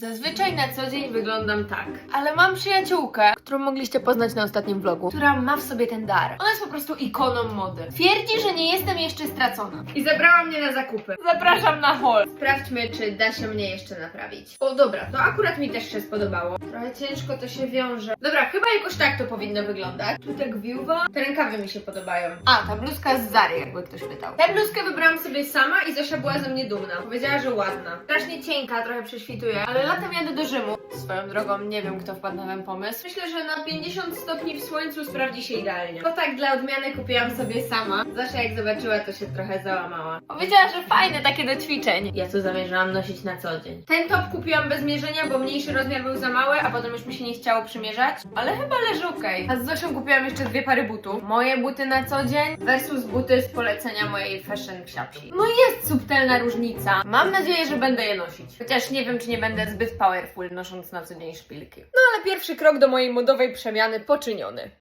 Zazwyczaj na co dzień wyglądam tak, ale mam przyjaciółkę, którą mogliście poznać na ostatnim vlogu, która ma w sobie ten dar. Ona jest po prostu ikoną mody. Twierdzi, że nie jestem jeszcze stracona. I zabrała mnie na zakupy. Zapraszam na haul. Sprawdźmy, czy da się mnie jeszcze naprawić. O dobra, to akurat mi też się spodobało. Trochę ciężko to się wiąże. Dobra, chyba jakoś tak to powinno wyglądać. Tu tak wiuwa. Te rękawy mi się podobają. A, ta bluzka z Zary, jakby ktoś pytał. Tę bluzkę wybrałam sobie sama i Zosia była ze mnie dumna. Powiedziała, że ładna. Strasznie cienka, trochę prześwituje, ale latem jadę do Rzymu. Swoją drogą nie wiem, kto wpadł na ten pomysł. Myślę, że na 50 stopni w słońcu sprawdzi się idealnie. To tak dla odmiany kupiłam sobie sama. Zosia jak zobaczyła, to się trochę załamała. Powiedziała, że fajne takie do ćwiczeń. Ja to zamierzałam nosić na co dzień. Ten top kupiłam bez mierzenia, bo mniejszy rozmiar był za mały, a potem już mi się nie chciało przymierzać. Ale chyba leży okej. A z Zosią kupiłam jeszcze dwie pary butów. Moje buty na co dzień versus buty z polecenia mojej fashion psiapsi. No jest subtelna różnica. Mam nadzieję, że będę je nosić. Chociaż nie wiem, czy nie będę zbyt powerful nosząc na co dzień szpilki. No ale pierwszy krok do mojej modowej przemiany poczyniony.